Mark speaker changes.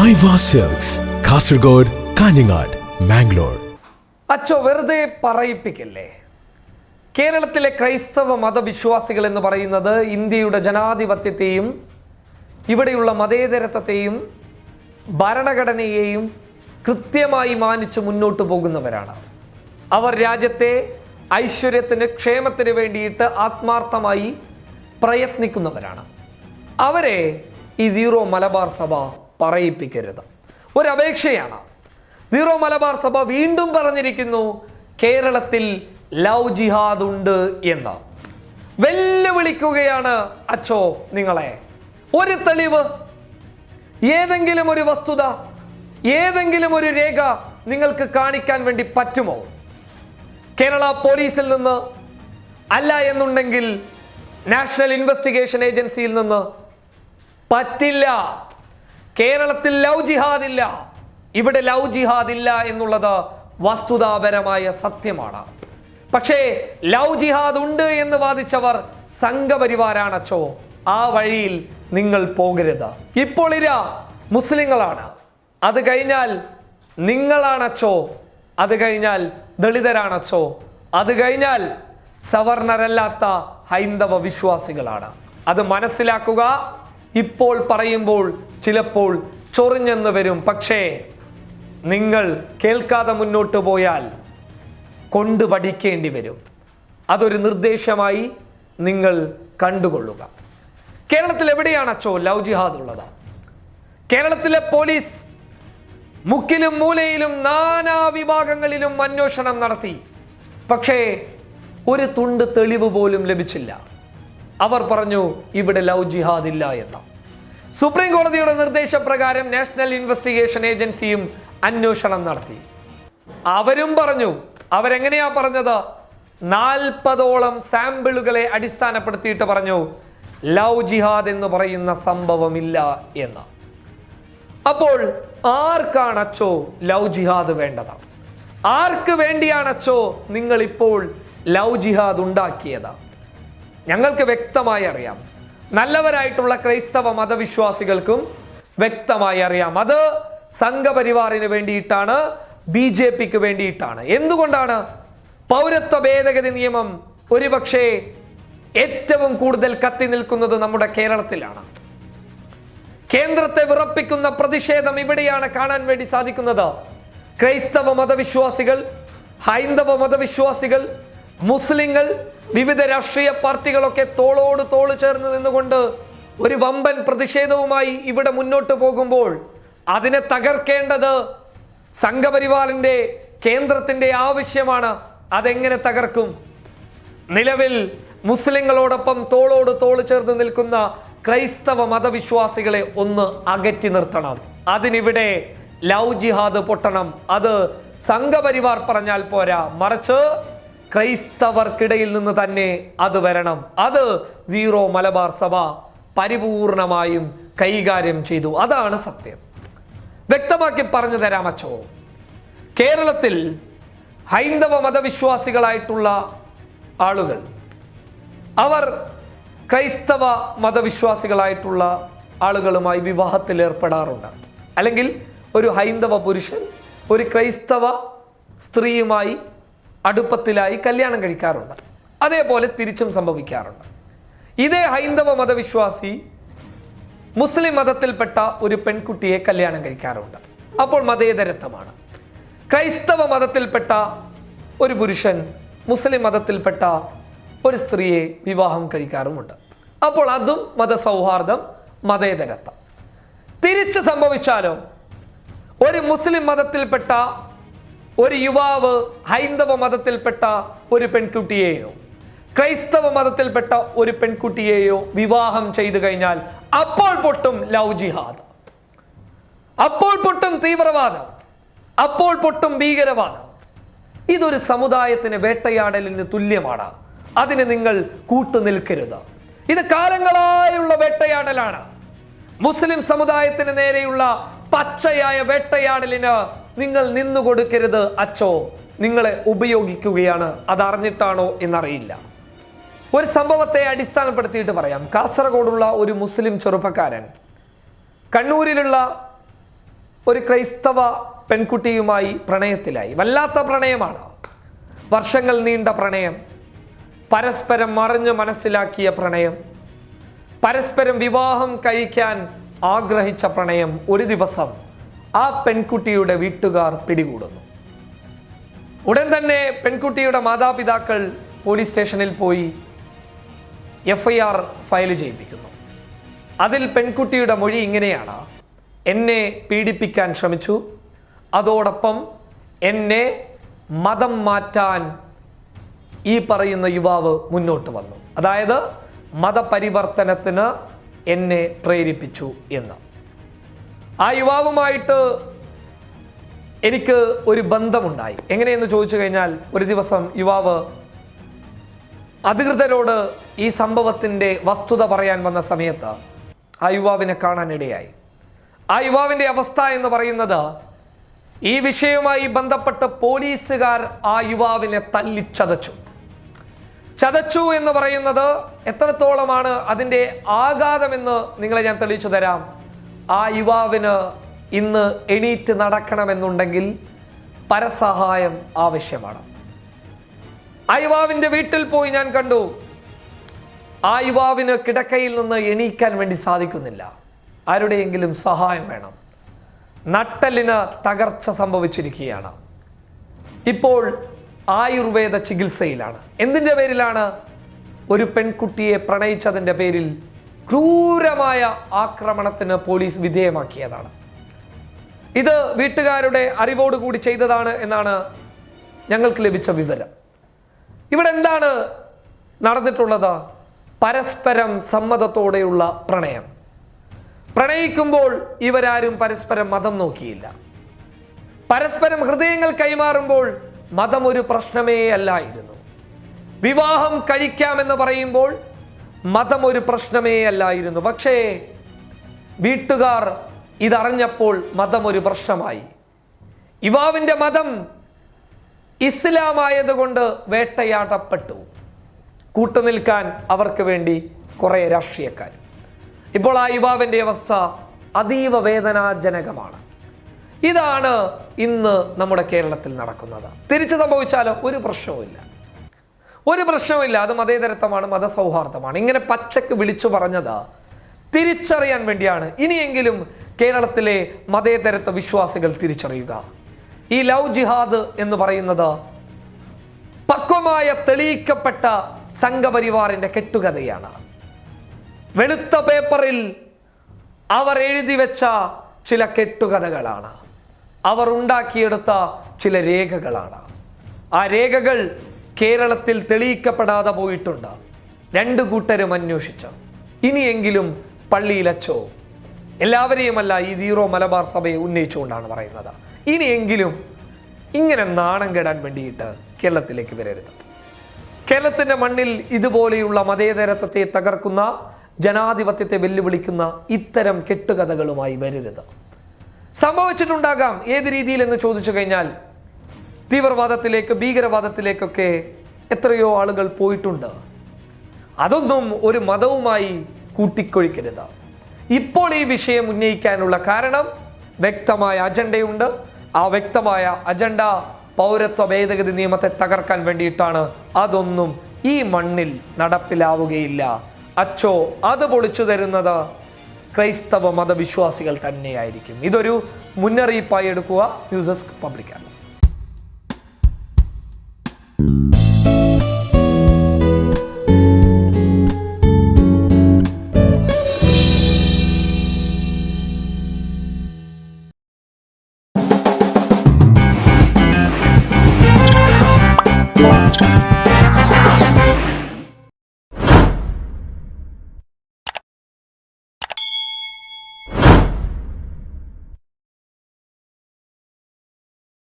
Speaker 1: Cells Kasaragod Kanhangad Mangalore
Speaker 2: അച്ചോ വെറുതെ പറയിപ്പിക്കല്ലേ? കേരളത്തിലെ ക്രൈസ്തവ മതവിശ്വാസികൾ എന്ന് പറയുന്നത് ഇന്ത്യയുടെ ജനാധിപത്യത്തെയും ഇവിടെയുള്ള മതേതരത്വത്തെയും ഭരണഘടനയെയും കൃത്യമായി മാനിച്ച് മുന്നോട്ട് പോകുന്നവരാണ്. അവർ രാജ്യത്തെ ഐശ്വര്യത്തിന് ക്ഷേമത്തിന് വേണ്ടിയിട്ട് ആത്മാർത്ഥമായി പ്രയത്നിക്കുന്നവരാണ്. അവരെ ഈ സീറോ മലബാർ സഭ പറയിപ്പിക്കരുത്. ഒരു സീറോ മലബാർ സഭ വീണ്ടും പറഞ്ഞിരിക്കുന്നു കേരളത്തിൽ ലവ് ജിഹാദ് ഉണ്ട് എന്ന്. വെല്ലുവിളിക്കുകയാണ് അച്ചോ നിങ്ങളെ ഒരു തെളിവ് ഏതെങ്കിലും ഒരു വസ്തുത ഏതെങ്കിലും ഒരു രേഖ നിങ്ങൾക്ക് കാണിക്കാൻ വേണ്ടി പറ്റുമോ? കേരള പോലീസിൽ നിന്ന് അല്ല എന്നുണ്ടെങ്കിൽ നാഷണൽ ഇൻവെസ്റ്റിഗേഷൻ ഏജൻസിയിൽ നിന്ന് പറ്റില്ല. കേരളത്തിൽ ലവ് ജിഹാദ് ഇല്ല ഇവിടെ ലവ് ജിഹാദ് ഇല്ല എന്നുള്ളത് വസ്തുതാപരമായ സത്യമാണ്. പക്ഷേ ലവ് ജിഹാദ് ഉണ്ട് എന്ന് വാദിച്ചവർ സംഘപരിവാരാണച്ചോ ആ വഴിയിൽ നിങ്ങൾ പോകരുത്. ഇപ്പോൾ ഇര മുസ്ലിങ്ങളാണ്. അത് കഴിഞ്ഞാൽ നിങ്ങളാണച്ചോ അത് കഴിഞ്ഞാൽ ദളിതരാണച്ചോ അത് കഴിഞ്ഞാൽ സവർണരല്ലാത്ത ഹൈന്ദവ വിശ്വാസികളാണ്. അത് മനസ്സിലാക്കുക ഇപ്പോൾ പറയുമ്പോൾ ചിലപ്പോൾ ചൊറിഞ്ഞെന്ന് വരും. പക്ഷേ നിങ്ങൾ കേൾക്കാതെ മുന്നോട്ട് പോയാൽ കൊണ്ട് പഠിക്കേണ്ടി വരും. അതൊരു നിർദ്ദേശമായി നിങ്ങൾ കണ്ടുകൊള്ളുക. കേരളത്തിൽ എവിടെയാണ് അച്ചോ ലവ് ജിഹാദ് ഉള്ളത്? കേരളത്തിലെ പോലീസ് മുക്കിലും മൂലയിലും നാനാ വിഭാഗങ്ങളിലും അന്വേഷണം നടത്തി. പക്ഷേ ഒരു തുണ്ട് തെളിവ് പോലും ലഭിച്ചില്ല. അവർ പറഞ്ഞു ഇവിടെ ലവ് ജിഹാദ് ഇല്ല എന്ന്. സുപ്രീം കോടതിയുടെ നിർദ്ദേശപ്രകാരം നാഷണൽ ഇൻവെസ്റ്റിഗേഷൻ ഏജൻസിയും അന്വേഷണം നടത്തി. അവരും പറഞ്ഞു അവരെങ്ങനെയാ പറഞ്ഞത്? നാൽപ്പതോളം സാമ്പിളുകളെ അടിസ്ഥാനപ്പെടുത്തിയിട്ട് പറഞ്ഞു ലവ് ജിഹാദ് എന്ന് പറയുന്ന സംഭവമില്ല എന്ന്. അപ്പോൾ ആർക്കാണ് അച്ചോ ലവ് ജിഹാദ് വേണ്ടത്? ആർക്ക് വേണ്ടിയാണ് അച്ചോ നിങ്ങൾ ഇപ്പോൾ ലവ് ജിഹാദ് ഉണ്ടാക്കിയത്? ഞങ്ങൾക്ക് വ്യക്തമായി അറിയാം. നല്ലവരായിട്ടുള്ള ക്രൈസ്തവ മതവിശ്വാസികൾക്കും വ്യക്തമായി അറിയാം. അത് സംഘപരിവാറിന് വേണ്ടിയിട്ടാണ് ബി ജെ പിക്ക് വേണ്ടിയിട്ടാണ്. എന്തുകൊണ്ടാണ്? പൗരത്വ ഭേദഗതി നിയമം ഒരുപക്ഷെ ഏറ്റവും കൂടുതൽ കത്തി നിൽക്കുന്നത് നമ്മുടെ കേരളത്തിലാണ്. കേന്ദ്രത്തെ വിറപ്പിക്കുന്ന പ്രതിഷേധം ഇവിടെയാണ് കാണാൻ വേണ്ടി സാധിക്കുന്നത്. ക്രൈസ്തവ മതവിശ്വാസികൾ ഹൈന്ദവ മതവിശ്വാസികൾ മുസ്ലിങ്ങൾ വിവിധ രാഷ്ട്രീയ പാർട്ടികളൊക്കെ തോളോട് തോൾ ചേർന്ന് നിന്നുകൊണ്ട് ഒരു വമ്പൻ പ്രതിഷേധവുമായി ഇവിടെ മുന്നോട്ട് പോകുമ്പോൾ അതിനെ തകർക്കേണ്ടത് സംഘപരിവാറിന്റെ കേന്ദ്രത്തിന്റെ ആവശ്യമാണ്. അതെങ്ങനെ തകർക്കും? നിലവിൽ മുസ്ലിങ്ങളോടൊപ്പം തോളോട് തോൾ ചേർന്ന് നിൽക്കുന്ന ക്രൈസ്തവ മതവിശ്വാസികളെ ഒന്ന് അകറ്റി നിർത്തണം. അതിനിവിടെ ലവ് ജിഹാദ് പൊട്ടണം. അത് സംഘപരിവാർ പറഞ്ഞാൽ പോരാ. മറിച്ച് ക്രൈസ്തവർക്കിടയിൽ നിന്ന് തന്നെ അത് വരണം. അത് സീറോ മലബാർ സഭ പരിപൂർണമായും കൈകാര്യം ചെയ്തു. അതാണ് സത്യം. വ്യക്തമാക്കി പറഞ്ഞു തരാം അച്ചോ. കേരളത്തിൽ ഹൈന്ദവ മതവിശ്വാസികളായിട്ടുള്ള ആളുകൾ അവർ ക്രൈസ്തവ മതവിശ്വാസികളായിട്ടുള്ള ആളുകളുമായി വിവാഹത്തിൽ ഏർപ്പെടാറുണ്ട്. അല്ലെങ്കിൽ ഒരു ഹൈന്ദവ പുരുഷൻ ഒരു ക്രൈസ്തവ സ്ത്രീയുമായി അടുപ്പത്തിലായി കല്യാണം കഴിക്കാറുണ്ട്. അതേപോലെ തിരിച്ചും സംഭവിക്കാറുണ്ട്. ഇതേ ഹൈന്ദവ മതവിശ്വാസി മുസ്ലിം മതത്തിൽപ്പെട്ട ഒരു പെൺകുട്ടിയെ കല്യാണം കഴിക്കാറുണ്ട്. അപ്പോൾ മതേതരത്വമാണ്. ക്രൈസ്തവ മതത്തിൽപ്പെട്ട ഒരു പുരുഷൻ മുസ്ലിം മതത്തിൽപ്പെട്ട ഒരു സ്ത്രീയെ വിവാഹം കഴിക്കാറുമുണ്ട്. അപ്പോൾ അതും മതസൗഹാർദ്ദം മതേതരത്വം. തിരിച്ച് സംഭവിച്ചാലോ? ഒരു മുസ്ലിം മതത്തിൽപ്പെട്ട ഒരു യുവാവ് ഹൈന്ദവ മതത്തിൽപ്പെട്ട ഒരു പെൺകുട്ടിയെയോ ക്രൈസ്തവ മതത്തിൽപ്പെട്ട ഒരു പെൺകുട്ടിയെയോ വിവാഹം ചെയ്തു കഴിഞ്ഞാൽ അപ്പോൾ പൊട്ടും ലവ് ജിഹാദ്. അപ്പോൾ പൊട്ടും തീവ്രവാദം. അപ്പോൾ പൊട്ടും ഭീകരവാദം. ഇതൊരു സമുദായത്തിന് വേട്ടയാടലിന് തുല്യമാണ്. അതിന് നിങ്ങൾ കൂട്ടുനിൽക്കരുത് ഇത് കാലങ്ങളായുള്ള വേട്ടയാടലാണ്. മുസ്ലിം സമുദായത്തിന് നേരെയുള്ള പച്ചയായ വേട്ടയാടലിന് നിങ്ങൾ നിന്നു കൊടുക്കരുത് അച്ചോ. നിങ്ങളെ ഉപയോഗിക്കുകയാണ്. അതറിഞ്ഞിട്ടാണോ എന്നറിയില്ല. ഒരു സംഭവത്തെ അടിസ്ഥാനപ്പെടുത്തിയിട്ട് പറയാം. കാസർഗോഡുള്ള ഒരു മുസ്ലിം ചെറുപ്പക്കാരൻ കണ്ണൂരിലുള്ള ഒരു ക്രൈസ്തവ പെൺകുട്ടിയുമായി പ്രണയത്തിലായി. വല്ലാത്ത പ്രണയമാണ്. വർഷങ്ങൾ നീണ്ട പ്രണയം. പരസ്പരം മറിഞ്ഞ് മനസ്സിലാക്കിയ പ്രണയം. പരസ്പരം വിവാഹം കഴിക്കാൻ ആഗ്രഹിച്ച പ്രണയം. ഒരു ദിവസം ആ പെൺകുട്ടിയുടെ വീട്ടുകാർ പിടികൂടുന്നു. ഉടൻ തന്നെ പെൺകുട്ടിയുടെ മാതാപിതാക്കൾ പോലീസ് സ്റ്റേഷനിൽ പോയി എഫ് ഐ ആർ ഫയൽ ചെയ്യിപ്പിക്കുന്നു. അതിൽ പെൺകുട്ടിയുടെ മൊഴി ഇങ്ങനെയാണ്. എന്നെ പീഡിപ്പിക്കാൻ ശ്രമിച്ചു. അതോടൊപ്പം എന്നെ മതം മാറ്റാൻ ഈ പറയുന്ന യുവാവ് മുന്നോട്ട് വന്നു. അതായത് മതപരിവർത്തനത്തിന് എന്നെ പ്രേരിപ്പിച്ചു എന്ന്. ആ യുവാവുമായിട്ട് എനിക്ക് ഒരു ബന്ധമുണ്ടായി. എങ്ങനെയെന്ന് ചോദിച്ചു കഴിഞ്ഞാൽ ഒരു ദിവസം യുവാവ് അധികൃതരോട് ഈ സംഭവത്തിന്റെ വസ്തുത പറയാൻ വന്ന സമയത്ത് ആ യുവാവിനെ കാണാനിടയായി ആ യുവാവിന്റെ അവസ്ഥ എന്ന് പറയുന്നത് ഈ വിഷയവുമായി ബന്ധപ്പെട്ട് പോലീസുകാർ ആ യുവാവിനെ തല്ലി ചതച്ചു ചതച്ചു എന്ന് പറയുന്നത് എത്രത്തോളമാണ് അതിന്റെ ആഘാതമെന്ന് നിങ്ങളെ ഞാൻ തെളിയിച്ചു തരാം. ആ യുവാവിന് ഇന്ന് എണീറ്റ് നടക്കണമെന്നുണ്ടെങ്കിൽ പരസഹായം ആവശ്യമാണ്. ആ യുവാവിന്റെ വീട്ടിൽ പോയി ഞാൻ കണ്ടു. ആ യുവാവിന് കിടക്കയിൽ നിന്ന് എണീക്കാൻ വേണ്ടി സാധിക്കുന്നില്ല. ആരുടെയെങ്കിലും സഹായം വേണം. നട്ടലിന് തകർച്ച സംഭവിച്ചിരിക്കുകയാണ്. ഇപ്പോൾ ആയുർവേദ ചികിത്സയിലാണ്. എന്തിന്റെ പേരിലാണ്? ഒരു പെൺകുട്ടിയെ പ്രണയിച്ചതിന്റെ പേരിൽ ക്രൂരമായ ആക്രമണത്തിന് പോലീസ് വിധേയമാക്കിയതാണ്. ഇത് വീട്ടുകാരുടെ അറിവോടുകൂടി ചെയ്തതാണ് എന്നാണ് ഞങ്ങൾക്ക് ലഭിച്ച വിവരം. ഇവിടെ എന്താണ് നടന്നിട്ടുള്ളത്? പരസ്പരം സമ്മതത്തോടെയുള്ള പ്രണയം. പ്രണയിക്കുമ്പോൾ ഇവരാരും പരസ്പരം മതം നോക്കിയില്ല. പരസ്പരം ഹൃദയങ്ങൾ കൈമാറുമ്പോൾ മതം ഒരു പ്രശ്നമേ അല്ലായിരുന്നു. വിവാഹം കഴിക്കാമെന്ന് പറയുമ്പോൾ മതം ഒരു പ്രശ്നമേ അല്ലായിരുന്നു. പക്ഷേ വീട്ടുകാർ ഇതറിഞ്ഞപ്പോൾ മതം ഒരു പ്രശ്നമായി. യുവാവിന്റെ മതം ഇസ്ലാമായതുകൊണ്ട് വേട്ടയാടപ്പെട്ടു. കൂട്ടുനിൽക്കാൻ അവർക്ക് വേണ്ടി കുറേ രാഷ്ട്രീയക്കാർ. ഇപ്പോൾ ആ യുവാവിന്റെ അവസ്ഥ അതീവ വേദനാജനകമാണ്. ഇതാണ് ഇന്ന് നമ്മുടെ കേരളത്തിൽ നടക്കുന്നത്. തിരിച്ചു സംഭവിച്ചാലോ? ഒരു പ്രശ്നവുമില്ല. ഒരു പ്രശ്നവുമില്ല. അത് മതേതരത്വമാണ് മതസൗഹാർദ്ദമാണ്. ഇങ്ങനെ പച്ചക്ക് വിളിച്ചു പറഞ്ഞത് തിരിച്ചറിയാൻ വേണ്ടിയാണ്. ഇനിയെങ്കിലും കേരളത്തിലെ മതേതരത്വ വിശ്വാസികൾ തിരിച്ചറിയുക. ഈ ലവ് ജിഹാദ് എന്ന് പറയുന്നത് പക്വമായ തെളിയിക്കപ്പെട്ട സംഘപരിവാറിന്റെ കെട്ടുകഥയാണ്. വെളുത്ത പേപ്പറിൽ അവർ എഴുതി വെച്ച ചില കെട്ടുകഥകളാണ്. അവർ ഉണ്ടാക്കിയെടുത്ത ചില രേഖകളാണ്. ആ രേഖകൾ കേരളത്തിൽ തെളിയിക്കപ്പെടാതെ പോയിട്ടുണ്ട്. രണ്ട് കൂട്ടരും അന്വേഷിച്ചു. ഇനിയെങ്കിലും പള്ളിയിലച്ചോ. എല്ലാവരെയുമല്ല ഈ ദീറോ മലബാർ സഭയെ ഉന്നയിച്ചുകൊണ്ടാണ് പറയുന്നത്. ഇനിയെങ്കിലും ഇങ്ങനെ നാണം കെടാൻ വേണ്ടിയിട്ട് കേരളത്തിലേക്ക് വരരുത്. കേരളത്തിന്റെ മണ്ണിൽ ഇതുപോലെയുള്ള മതേതരത്വത്തെ തകർക്കുന്ന ജനാധിപത്യത്തെ വെല്ലുവിളിക്കുന്ന ഇത്തരം കെട്ടുകഥകളുമായി വരരുത്. സംഭവിച്ചിട്ടുണ്ടാകാം. ഏത് രീതിയിൽ എന്ന് ചോദിച്ചു കഴിഞ്ഞാൽ തീവ്രവാദത്തിലേക്ക് ഭീകരവാദത്തിലേക്കൊക്കെ എത്രയോ ആളുകൾ പോയിട്ടുണ്ട്. അതൊന്നും ഒരു മതവുമായി കൂട്ടിക്കൊഴിക്കരുത്. ഇപ്പോൾ ഈ വിഷയം ഉന്നയിക്കാനുള്ള കാരണം വ്യക്തമായ അജണ്ടയുണ്ട്. ആ വ്യക്തമായ അജണ്ട പൗരത്വ ഭേദഗതി നിയമത്തെ തകർക്കാൻ വേണ്ടിയിട്ടാണ് അതൊന്നും ഈ മണ്ണിൽ നടപ്പിലാവുകയില്ല. അച്ചോ അത് പൊളിച്ചു തരുന്നത് ക്രൈസ്തവ മതവിശ്വാസികൾ തന്നെയായിരിക്കും. ഇതൊരു മുന്നറിയിപ്പായി എടുക്കുക. News desk പബ്ലിക്കാണ്